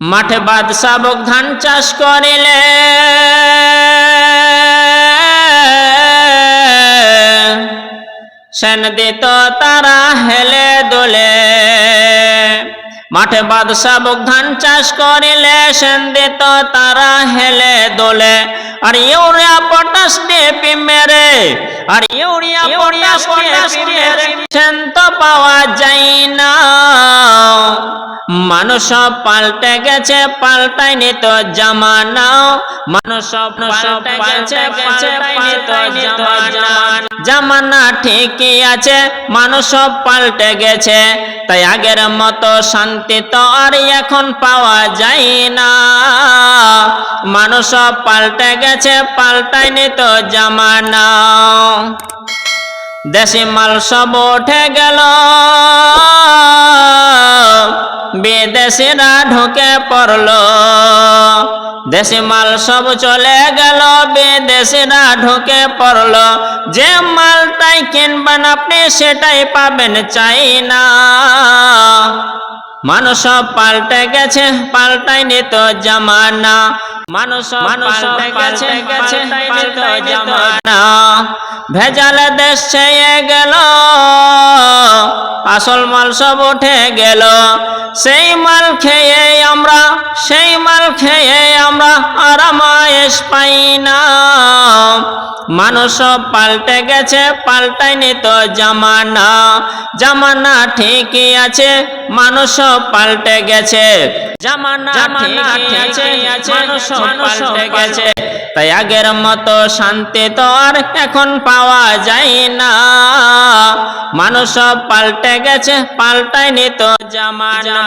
মাঠে বাদশাবক ধান চাষ করিলে সেন দিত তারা হেলে দোলে। মাঠে বাদশাবক ধান চাষ করিলে, সেন দিত তারা হেলে দোলে। আর ইউরিয়া পটাশ ডিপি মেরে, আর ইউরিয়া পটাশ ডিপি মেরে, সেন তো পাওয়া যায় মানুষ পাল্টে গেছে, পাল্টায়নি তো জামানাও মানুষ পাল্টে গেছে, পাল্টায়নি তো জামানা ঠিকই আছে, মানুষ পাল্টে গেছে। তাই আগের মতো শান্তি তো আর এখন পাওয়া যায় না। মানুষ পাল্টে গেছে, পাল্টায়নি তো জামানা। দেশি মাল সব উঠে গেল। বিদেশিরা ঢুকে পড়ল। দেশে মাল সব চলে গেল বিদেশিরা ঢুকে পড়ল। যে মালটাই কিনবেন আপনি সেটাই পাবেন চাই না মানুষ পাল্টে গেছে পাল্টায়নি তো জামানা। মানুষ মানুষ গেছে গেছে পাল্টে জামানা। ভেজাল দেশ ছেয়ে গেল আসল মাল সব উঠে গেল। সেই মাল খেয়ে আমরা সেই মাল খেয়ে আমরা আরামায়েশ পাই না। মানুষ পাল্টে গেছে পাল্টায়নি তো জামানা। জামানা ঠিকই আছে মানুষ পাল্টে গেছে। জামানা ঠিকই আছে মানুষ পাল্টে গেছে। তাই আগের মতো শান্তি তো আর এখন পাওয়া যায় না। মানুষ সব পাল্টে গেছে পাল্টায়নি তো জামানা।